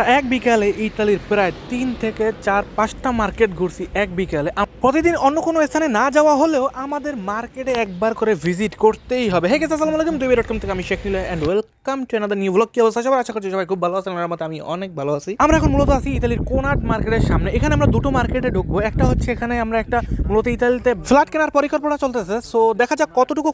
এক বিকালে ইতালির প্রায় তিন থেকে চার পাঁচটা মার্কেট ঘুরছি এক বিকালে। প্রতিদিন অন্য কোনো স্থানে না যাওয়া হলেও আমাদের মার্কেটে একবার করে ভিজিট করতেই হবে। হে গেছে আসসালামু আলাইকুম। ডট কম থেকে আমি Sheikh Neel and welcome to another new blog কি অবস্থা সবাই আশা করছি সবাই খুব ভালো আছেন। আমার মতে আমি অনেক ভালো আছি। আমরা এখন মূলত আছি ইতালির কোনাট মার্কেটের সামনে। এখানে আমরা দুটো মার্কেটে ঢুকবো। একটা হচ্ছে এখানে আমরা একটা মূলত ইতালিতে ফ্ল্যাট কেনার পরিকল্পনা চলতেছে। সো দেখা যাক কতটুকু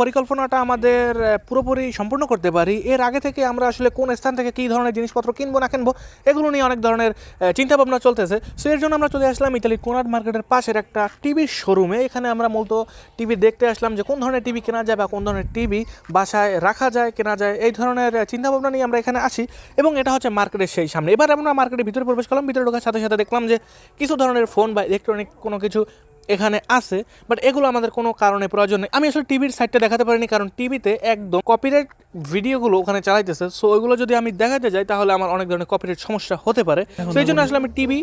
পরিকল্পনাটা আমাদের পুরোপুরি সম্পূর্ণ করতে পারি। এর আগে থেকে আমরা আসলে কোন স্থান থেকে কী ধরনের জিনিসপত্র কিনবো না কিনবো এগুলো নিয়ে অনেক ধরনের চিন্তা ভাবনা চলতেছে। সো এর জন্য আমরা চলে আসলাম ইতালির কোনাট মার্কেটের পাশের একটা টিভির শোরুমে এখানে আমরা মূলত টিভি দেখতে আসলাম যে কোন ধরনের টিভি কেনা যায় বা কোন ধরনের টিভি বাসায় রাখা যায়, কেনা যায়, এই ধরনের চিন্তা ভাবনা নিয়ে আমরা এখানে আসি এবং এটা হচ্ছে মার্কেটের সেই সামনে। এবার আমরা মার্কেটের ভিতরে প্রবেশ করলাম। ভিতরে ঢোকার সাথে সাথে দেখলাম যে কিছু ধরনের ফোন বা ইলেকট্রনিক কোনো কিছু এখানে আছে বাট এগুলো আমাদের কোনো কারণে প্রয়োজন নেই। আমি আসলে টিভির সাইডটা দেখাতে পারিনি কারণ টিভিতে একদম কপিরাইট ভিডিওগুলো ওখানে চালাইতেছে। সো ওইগুলো যদি আমি দেখাতে যাই তাহলে আমার অনেক ধরনের কপিরাইট সমস্যা হতে পারে। সেই জন্য আসলে আমি টিভি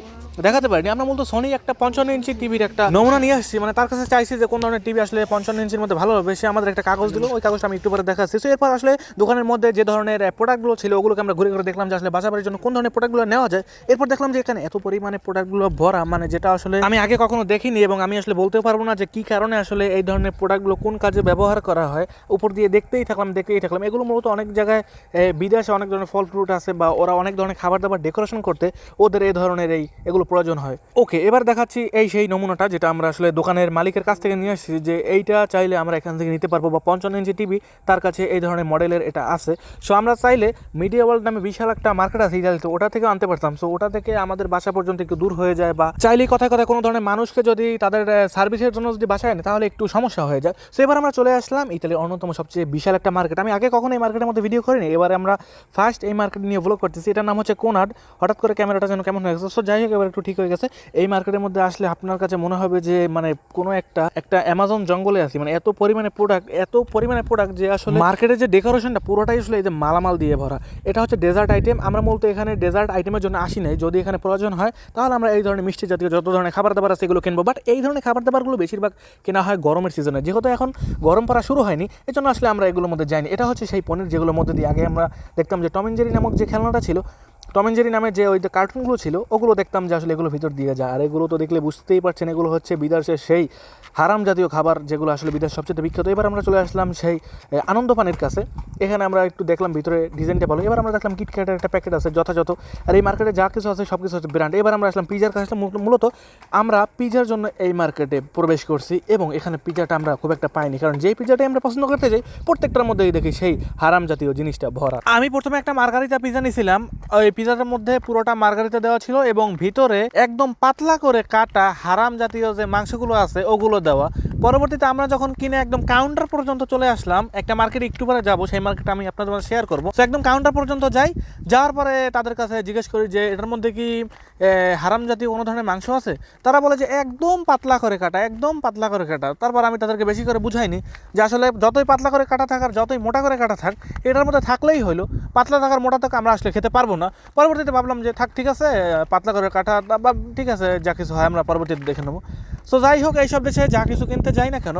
দেখাতে পারিনি। আমরা মূলত সনি একটা পঞ্চান্ন ইঞ্চি টিভির একটা নমুনা নিয়ে আসছি মানে তার কাছে চাইছি যে কোন ধরনের টিভি আসলে পঞ্চান্ন ইঞ্চির মধ্যে ভালো হবে। সে আমাদের একটা কাগজ দিল, ওই কাগজটা আমি একটু পরে দেখাচ্ছি। সো এরপর আসলে দোকানের মধ্যে যে ধরনের প্রোডাক্টগুলো ছিল, ওগুলোকে আমরা ঘুরে ঘুরে দেখলাম যে আসলে বাড়ির জন্য কোন ধরনের প্রোডাক্টগুলো নেওয়া যায়। এরপর দেখলাম যে এখানে এত পরিমাণে প্রোডাক্টগুলো ভরা মানে যেটা আসলে আমি আগে কখনো দেখিনি এবং আমি আসলে বলতেও পারব না যে কি কারণে আসলে এই ধরনের প্রোডাক্টগুলো কোন কাজে ব্যবহার করা হয়। উপর দিয়ে দেখতেই থাকলাম দেখতেই থাকলাম। এগুলো মূলত অনেক জায়গায় বিদেশে অনেক ধরনের ফল ফ্রুট আছে বা ওরা অনেক ধরনের খাবার দাবার ডেকোরেশন করতে, ওদের এই ধরনের এই এগুলো প্রয়োজন হয়। ওকে এবার দেখাচ্ছি এই সেই নমুনাটা যেটা আমরা আসলে দোকানের মালিকের কাছ থেকে নিয়ে আসছি যে এইটা চাইলে আমরা এখান থেকে নিতে পারব বা পঞ্চান্ন ইঞ্চি টিভি তার কাছে এই ধরনের মডেলের এটা আছে। সো আমরা চাইলে মিডিয়া ওয়ার্ল্ড নামে বিশাল একটা মার্কেট আছে ইতালিতে, ওটা থেকে আনতে পারতাম। সো ওটা থেকে আমাদের বাসা পর্যন্ত একটু দূর হয়ে যায় বা চাইলেই কথায় কথায় কোনো ধরনের মানুষকে যদি তাদের সার্ভিসের জন্য যদি বাসায় আনে, তাহলে একটু সমস্যা হয়ে যায়। সো এবার আমরা চলে আসলাম ইতালির অন্যতম সবচেয়ে বিশাল একটা মার্কেট আমি আগে কখনো এই মার্কেটের মধ্যে ভিডিও করিনি। এবারে আমরা ফার্স্ট এই মার্কেট নিয়ে ব্লগ করতেছি। এটার নাম হচ্ছে কোনাড হঠাৎ করে ক্যামেরাটা যেন কেমন হয়ে গেছে। সো যাই হোক, এবার একটু ঠিক হয়ে গেছে। এই মার্কেটের মধ্যে আসলে আপনার কাছে মনে হবে যে মানে কোনো একটা একটা অ্যামাজন জঙ্গলে আছি। মানে এত পরিমাণে প্রোডাক্ট এত পরিমাণে প্রোডাক্ট যে আসলে মার্কেটের যে ডেকোরেশনটা পুরোটাই আসলে এই যে মালামাল দিয়ে ভরা। এটা হচ্ছে ডেজার্ট আইটেম আমরা মূলত এখানে ডেজার্ট আইটেমের জন্য আসি নাই। যদি এখানে প্রয়োজন হয়, তাহলে আমরা এই ধরনের মিষ্টি জাতীয় যত ধরনের খাবার দাবার আছে এগুলো কিনবো। বাট এই ধরনের খাবার দাবারগুলো বেশিরভাগ কেনা হয় গরমের সিজনে যেহেতু এখন গরম পড়া শুরু হয়নি এই জন্য আসলে আমরা এগুলোর মধ্যে যাইনি। এটা হচ্ছে সেই পনির যেগুলোর মধ্যে দিয়ে আগে আমরা দেখতাম যে টম এন্ড জেরি নামক যে খেলনাটা ছিল টম এন্ড জেরি নামে যে ওই কার্টুনগুলো ছিল, ওগুলো দেখতাম যে আসলে এগুলো ভিতর দিয়ে যায়। আর এগুলো তো দেখলে বুঝতেই পারছেন, এগুলো হচ্ছে বিদেশের সেই হারাম জাতীয় খাবার যেগুলো আসলে বিদেশ সবচেয়ে বিখ্যাত। এবার আমরা চলে আসলাম সেই আনন্দ পানির কাছে। এখানে আমরা একটু দেখলাম ভিতরে ডিজাইনটা ভালো। এবার আমরা দেখলাম কিটক্যাটের একটা প্যাকেট আছে যথাযথ। আর এই মার্কেটে যা কিছু আছে সব কিছু হচ্ছে ব্র্যান্ড এবার আমরা আসলাম পিজার কাছে। মূলত আমরা পিজার জন্য এই মার্কেটে প্রবেশ করছি এবং এখানে পিজাটা আমরা খুব একটা পাইনি। কারণ যেই পিজাটাই আমরা পছন্দ করতে যাই, প্রত্যেকটার মধ্যেই দেখি সেই হারাম জাতীয় জিনিসটা ভরা। আমি প্রথমে একটা মার্গারিতা পিজা নিয়েছিলাম ওই পিজাটার মধ্যে পুরোটা মার্গারিতা দেওয়া ছিল এবং ভিতরে একদম পাতলা করে কাটা হারাম জাতীয় যে মাংসগুলো আছে, ওগুলো দেওয়া। পরবর্তীতে আমরা যখন কিনে একদম কাউন্টার পর্যন্ত চলে আসলাম, একটা মার্কেট একটু পরে যাব, সেই মার্কেটে আমি আপনাদের মাঝে শেয়ার করব। তো একদম কাউন্টার পর্যন্ত যাই। যাওয়ার পরে তাদের কাছে জিজ্ঞেস করি যে, এটার মধ্যে কি হারাম জাতীয় কোনো ধরনের মাংস আছে? তারা বলে যে, একদম পাতলা করে কাটা, একদম পাতলা করে কাটা। তারপর আমি তাদেরকে বেশি করে বুঝাইনি যে, আসলে যতই পাতলা করে কাটা থাক যতই মোটা করে কাটা থাক, এটার মধ্যে থাকলেই হলো পাতলা থাকার মোটা থাকা আমরা আসলে খেতে পারব না। পরবর্তীতে ভাবলাম যে থাক, ঠিক আছে, পাতলা করে কাটা, বা ঠিক আছে, যা কিছু হয় আমরা পরবর্তীতে দেখে নেব। সো যাই হোক, এইসব দেশে যা কিছু কিনতে যাই না কেন,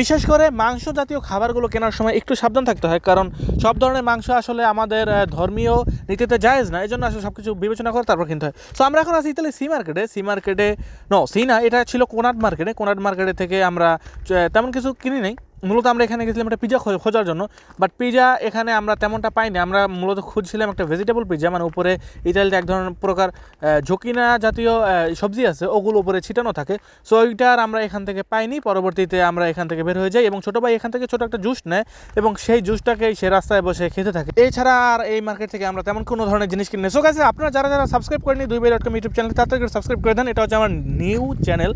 বিশেষ করে মাংস জাতীয় খাবারগুলো কেনার সময় একটু সাবধান থাকতে হয়। কারণ সব ধরনের মাংস আসলে আমাদের ধর্মীয় নীতিতে জায়েজ না এই জন্য আসলে সব কিছু বিবেচনা করে তারপর কিনতে হয়। সো আমরা এখন আছি ইতালি সি মার্কেটে সি মার্কেটে ন সি না, এটা ছিল কোনাট মার্কেটে। কোনাট মার্কেটে থেকে আমরা তেমন কিছু কিনি নাই। মূলত আমরা এখানে গেছিলাম একটা পিজা খোঁজার জন্য বাট পিজা এখানে আমরা তেমনটা পাইনি। আমরা মূলত খুঁজছিলাম একটা ভেজিটেবল পিজা মানে উপরে ইতালিতে এক ধরনের প্রকার ঝকিনা জাতীয় সবজি আছে, ওগুলো উপরে ছিটানো থাকে। সো ওইটা আর আমরা এখান থেকে পাইনি। পরবর্তীতে আমরা এখান থেকে বের হয়ে যাই এবং ছোটো ভাই এখান থেকে ছোটো একটা জুস নেয় এবং সেই জুসটাকেই সে রাস্তায় বসে খেতে থাকে। এছাড়া আর এই মার্কেট থেকে আমরা তেমন কোনো ধরনের জিনিস কিনে সো গাছে আপনারা যারা যারা সাবস্ক্রাইব করেনি দুই by dot com YouTube channel তাড়াতাড়ি করে সাবস্ক্রাইব করে দেন। এটা হচ্ছে আমার new channel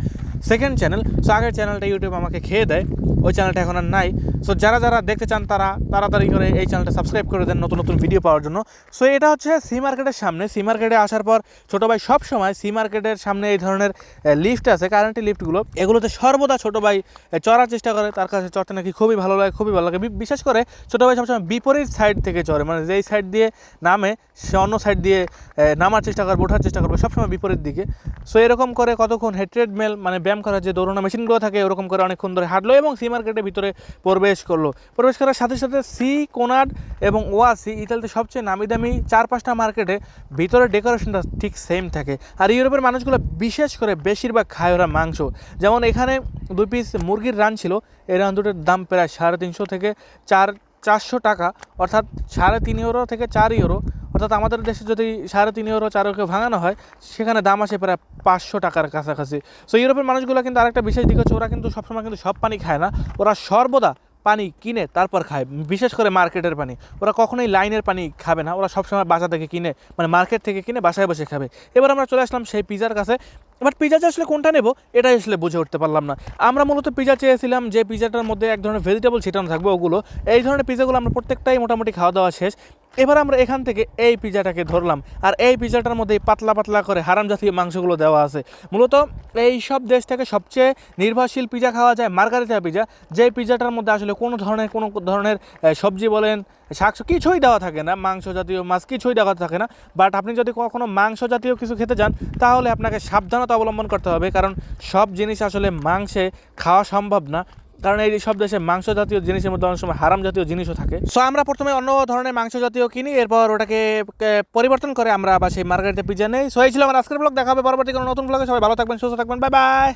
second channel so আগের চ্যানেলটা ইউটিউব আমাকে খেয়ে দেয়। ওই চ্যানেলটা এখন আর নাই। সো যারা যারা দেখতে চান তারা তাড়াতাড়ি করে এই চ্যানেলটা সাবস্ক্রাইব করে দেন নতুন নতুন ভিডিও পাওয়ার জন্য। সো এটা হচ্ছে সি মার্কেটের সামনে। সি মার্কেটে আসার পর ছোটো ভাই সব সময় সি মার্কেটের সামনে এই ধরনের লিফট আছে কারেন্টি লিফটগুলো এগুলোতে সর্বদা ছোটো ভাই চড়ার চেষ্টা করে। তার কাছে চড়তে নাকি খুবই ভালো লাগে, খুবই ভালো লাগে। বিশেষ করে ছোটো ভাই সবসময় বিপরীত সাইড থেকে চড়ে। মানে যেই সাইড দিয়ে নামে, সে অন্য সাইড দিয়ে নামার চেষ্টা করবে, ওঠার চেষ্টা করবে সবসময় বিপরীত দিকে। সো এরকম করে কতক্ষণ হেড ট্রেডমেল মানে ব্যায়াম করার যে দৌড়ানো মেশিনগুলো থাকে, ওরকম করে অনেকক্ষণ ধরে হাঁটলো এবং সি মার্কেটের ভিতরে প্রবেশ করল। প্রবেশ করার সাথে সাথে সি কোনাড এবং ওয়াসি ইতালিতে সবচেয়ে নামি দামি চার পাঁচটা মার্কেটে ভিতরে ডেকোরেশনটা ঠিক সেম থাকে। আর ইউরোপের মানুষগুলো বিশেষ করে বেশিরভাগ খায় ওরা মাংস। যেমন এখানে দুই পিস মুরগির রান ছিল, এই রান দুটোর দাম প্রায় সাড়ে তিনশো থেকে চার, চারশো টাকা, অর্থাৎ সাড়ে তিন ইউরো থেকে চার ইউরো অর্থাৎ আমাদের দেশে যদি সাড়ে তিন ইউরো চার ইউরো ভাঙানো হয়, সেখানে দাম আসে প্রায় পাঁচশো টাকার কাছাকাছি। সো ইউরোপের মানুষগুলো কিন্তু আরেকটা বিশেষ দিক হচ্ছে, ওরা কিন্তু সবসময় কিন্তু সব পানি খায় না। ওরা সর্বদা পানি কিনে তারপর খায়, বিশেষ করে মার্কেটের পানি। ওরা কখনোই লাইনের পানি খাবে না, ওরা সবসময় বাসা থেকে কিনে মানে মার্কেট থেকে কিনে বাসায় বসে খাবে। এবার আমরা চলে আসলাম সেই পিজার কাছে। এবার পিজা যে আসলে কোনটা নেব, এটাই আসলে বুঝে উঠতে পারলাম না। আমরা মূলত পিজা চেয়েছিলাম যে পিজাটার মধ্যে এক ধরনের ভেজিটেবল ছিটানো থাকবে ওগুলো। এই ধরনের পিজাগুলো আমরা প্রত্যেকটাই মোটামুটি খাওয়া দাওয়া শেষ। এবার আমরা এখান থেকে এই পিজাটাকে ধরলাম। আর এই পিজাটার মধ্যে পাতলা পাতলা করে হারাম জাতীয় মাংসগুলো দেওয়া আছে। মূলত এই সব দেশ থেকে সবচেয়ে নির্ভরশীল পিজা খাওয়া যায় মার্গারিতা পিজা যে পিজাটার মধ্যে আসলে কোনো ধরনের কোনো ধরনের সবজি বলেন, শাক, কিছুই দেওয়া থাকে না। মাংস জাতীয় মাছ কিছুই দেওয়া থাকে না। বাট আপনি যদি কখনো মাংস জাতীয় কিছু খেতে যান, তাহলে আপনাকে সাবধানতা অবলম্বন করতে হবে, কারণ সব জিনিস আসলে মাংসে খাওয়া সম্ভব না। কারণ এই সব দেশে মাংস জাতীয় জিনিসের মধ্যে অনেক সময় হারাম জাতীয় জিনিসও থাকে। সো আমরা প্রথমে অন্য ধরনের মাংস জাতীয় কিনি, এরপর ওটাকে পরিবর্তন করে আমরা আবার সেই মার্কেটে পিজা নেই। সো এই ছিল আমার আজকের ব্লগ দেখা হবে পরবর্তী কোনো নতুন ব্লগে সবাই ভালো থাকবেন, সুস্থ থাকবেন বাই বাই